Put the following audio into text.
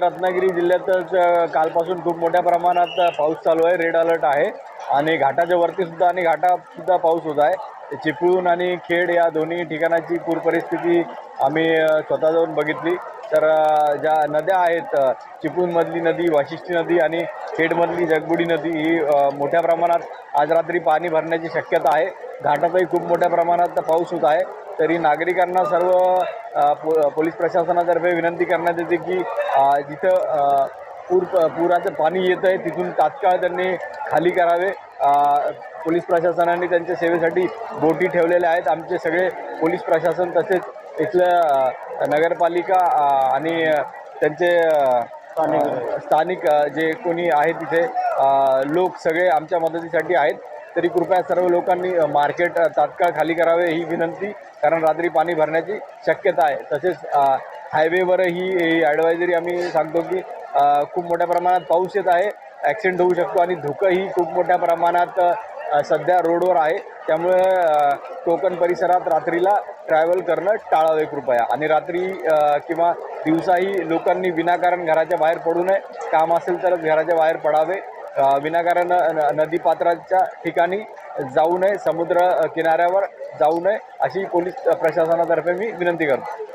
रत्नागिरी जिल्ह्यातच कालपासून खूप मोठ्या प्रमाणात पाऊस चालू आहे. रेड अलर्ट आहे. आणि घाटाच्या वरती सुद्धा आणि घाटातसुद्धा पाऊस होत आहे. चिपळूण आणि खेड या दोन्ही ठिकाणाची पूर परिस्थिती आम्ही स्वतः जाऊन बघितली. तर ज्या नद्या आहेत चिपळूणमधली नदी वाशिष्ठी नदी आणि खेडमधली जगबुडी नदी ही मोठ्या प्रमाणात आज रात्री पाणी भरण्याची शक्यता आहे. घाटातही खूप मोठ्या प्रमाणात पाऊस होत आहे. तरी नागरिकांना सर्व पो पोलीस प्रशासनातर्फे विनंती करण्यात येते की जिथं पूर पुराचं पाणी येतं आहे तिथून तात्काळ त्यांनी खाली करावे. पोलीस प्रशासनाने त्यांच्या सेवेसाठी बोटी ठेवलेल्या आहेत. आमचे सगळे पोलीस प्रशासन तसेच इथलं नगरपालिका आणि त्यांचे स्थानिक. जे कोणी आहे तिथे लोक सगळे आमच्या मदतीसाठी आहेत. तरी कृपया सर्व लोकांनी मार्केट तात्काळ खाली करावे ही विनंती. कारण रात्री पाणी भरण्याची शक्यता आहे. तसेच हायवेवरही ही ॲडवायझरी आम्ही सांगतो की खूप मोठ्या प्रमाणात पाऊस येत आहे. ॲक्सिडेंट होऊ शकतो आणि धुकंही खूप मोठ्या प्रमाणात सध्या रोडवर आहे. त्यामुळे कोकण परिसरात रात्रीला ट्रॅव्हल करणं टाळावे कृपया. आणि रात्री किंवा दिवसाही लोकांनी विनाकारण घराच्या बाहेर पडू नये. काम असेल तरच घराच्या बाहेर पडावे. विनाकारण न- नदीपात्राच्या ठिकाणी जाऊ नये समुद्र किनाऱ्यावर जाऊ नये अशी पोलीस प्रशासनातर्फे मी विनंती करतो.